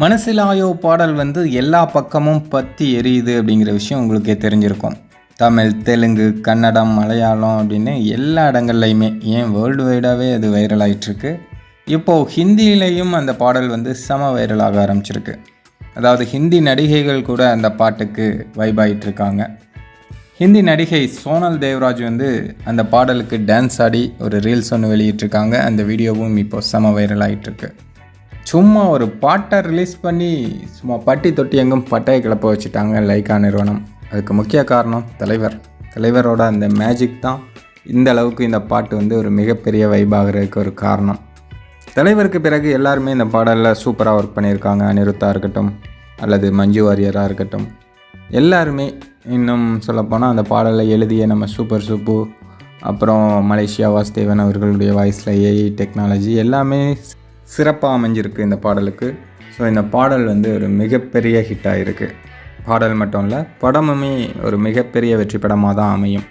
மனசிலாயோ பாடல் வந்து எல்லா பக்கமும் பற்றி எரியுது அப்படிங்கிற விஷயம் உங்களுக்கே தெரிஞ்சிருக்கும். தமிழ் தெலுங்கு கன்னடம் மலையாளம் அப்படின்னு எல்லா இடங்கள்லையுமே ஏன் வேர்ல்டு வைடாகவே அது வைரல் ஆகிட்டுருக்கு இப்போது ஹிந்தியிலையும் அந்த பாடல் வந்து செம வைரலாக ஆரம்பிச்சிருக்கு. அதாவது ஹிந்தி நடிகைகள் கூட அந்த பாட்டுக்கு வைப் ஆகிட்டுருக்காங்க ஹிந்தி நடிகை சோனல் தேவராஜ் வந்து அந்த பாடலுக்கு டான்ஸ் ஆடி ஒரு ரீல்ஸ் ஒன்று வெளியிட்டிருக்காங்க. அந்த வீடியோவும் இப்போ செம வைரல் ஆயிட்டு இருக்கு சும்மா ஒரு பாட்டை ரிலீஸ் பண்ணி சும்மா பட்டி தொட்டி எங்கும் பட்டையை கிளப்ப வச்சுட்டாங்க லைக்கா நிறுவனம். அதுக்கு முக்கிய காரணம் தலைவர். தலைவரோட அந்த மேஜிக் தான் இந்த அளவுக்கு இந்த பாட்டு வந்து ஒரு மிகப்பெரிய வைபாகிறதுக்கு ஒரு காரணம். தலைவருக்கு பிறகு எல்லாருமே இந்த பாடலில் சூப்பராக ஒர்க் பண்ணியிருக்காங்க. அனிருத்தா இருக்கட்டும் அல்லது மஞ்சு வாரியராக இருக்கட்டும். எல்லாருமே இன்னும் சொல்லப்போனால் அந்த பாடலை எழுதிய நம்ம சூப்பர் சூப்பு அப்புறம் மலேசியா வாசுதேவன் அவர்களுடைய வாய்ஸில் ஏஐ டெக்னாலஜி எல்லாமே சிறப்பாக அமைஞ்சிருக்கு இந்த பாடலுக்கு. ஸோ இந்த பாடல் வந்து ஒரு மிகப்பெரிய ஹிட்டாக இருக்குது பாடல் மட்டும் இல்லை படமுமே ஒரு மிகப்பெரிய வெற்றி படமாக தான் அமையும்.